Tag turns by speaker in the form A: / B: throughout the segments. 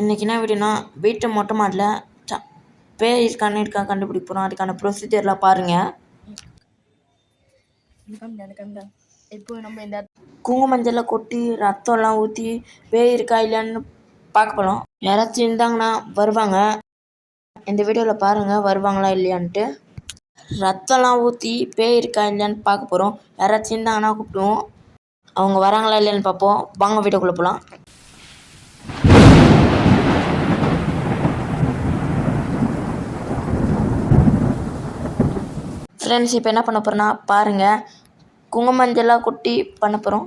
A: இன்றைக்கி என்ன வீடியோனா வீட்டு மொட்டை மாடில் ச பேய் இருக்கான்னு இருக்கா கண்டுபிடிக்க போகிறோம் அதுக்கான ப்ரொசீஜர்லாம் பாருங்கள்
B: இப்போ நம்ம இந்த
A: குங்குமஞ்சள்லாம் கொட்டி ரத்தம்லாம் ஊற்றி பேய் இருக்கா இல்லையான்னு பார்க்க போகிறோம் யாராச்சும் இருந்தாங்கன்னா வருவாங்க. இந்த வீடியோவில் பாருங்கள் வருவாங்களா இல்லையான்ட்டு. ரத்தம்லாம் ஊற்றி பேய் இருக்கா இல்லையான்னு பார்க்க போகிறோம் யாராச்சும் இருந்தாங்கன்னா கூப்பிடுவோம். அவங்க வராங்களா இல்லையான்னு பார்ப்போம். வாங்க வீடியோக்குள்ளே போகலாம் ஃப்ரெண்ட்ஸ் இப்போ என்ன பண்ண போகிறோன்னா பாருங்கள் குங்குமஞ்செல்லாம் கொட்டி பண்ண போகிறோம்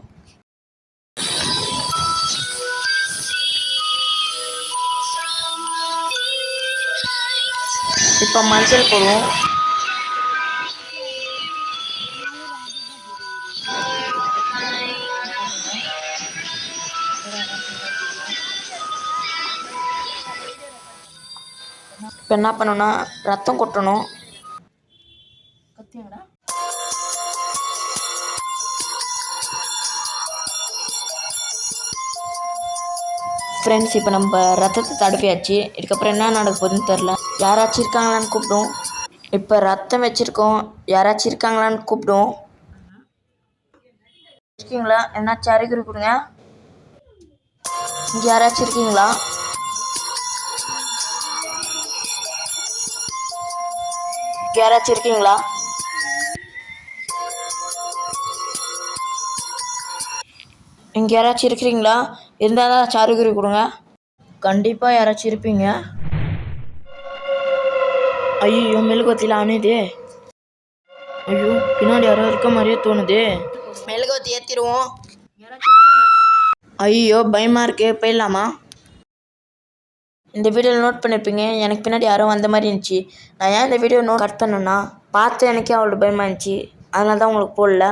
A: இப்போ மஞ்சள் போடுவோம். இப்போ என்ன பண்ணணும்னா ரத்தம் கொட்டணும்.
B: கத்தியாங்கடா
A: ஃப்ரெண்ட்ஸ் இப்போ நம்ம ரத்தத்தை தடுப்பியாச்சு இதுக்கப்புறம் என்ன நடக்க போகுதுன்னு தெரில யாராச்சும் இருக்காங்களான்னு கூப்பிடும் இப்போ ரத்தம் வச்சுருக்கோம். யாராச்சும் இருக்காங்களான்னு கூப்பிடும் இருக்கீங்களா? என்னாச்சும் அறிகுறி கொடுங்க. இங்கே யாராச்சும் இருக்கீங்களா? யாராச்சும் இருக்கீங்களா? இங்கே யாராச்சும் இருக்கிறீங்களா? இருந்தால் தான் அறிகுறி கொடுங்க. கண்டிப்பாக யாராச்சும் இருப்பீங்க. ஐயோ மெழுகுவத்தியில் அணுதே ஐயோ பின்னாடி யாரோ இருக்க மாதிரியே தோணுது. மெழுகுவத்தி ஏற்றிடுவோம் ஐயோ பயமாக இருக்கு போயிடலாமா? இந்த வீடியோவில் நோட் பண்ணியிருப்பீங்க எனக்கு பின்னாடி யாரோ வந்த மாதிரி இருந்துச்சு. நான் ஏன் இந்த வீடியோ நோட் கட் பண்ணேன்னா பார்த்து எனக்கே அவ்வளோ பயமாக இருந்துச்சு. அதனால தான் உங்களுக்கு போடல.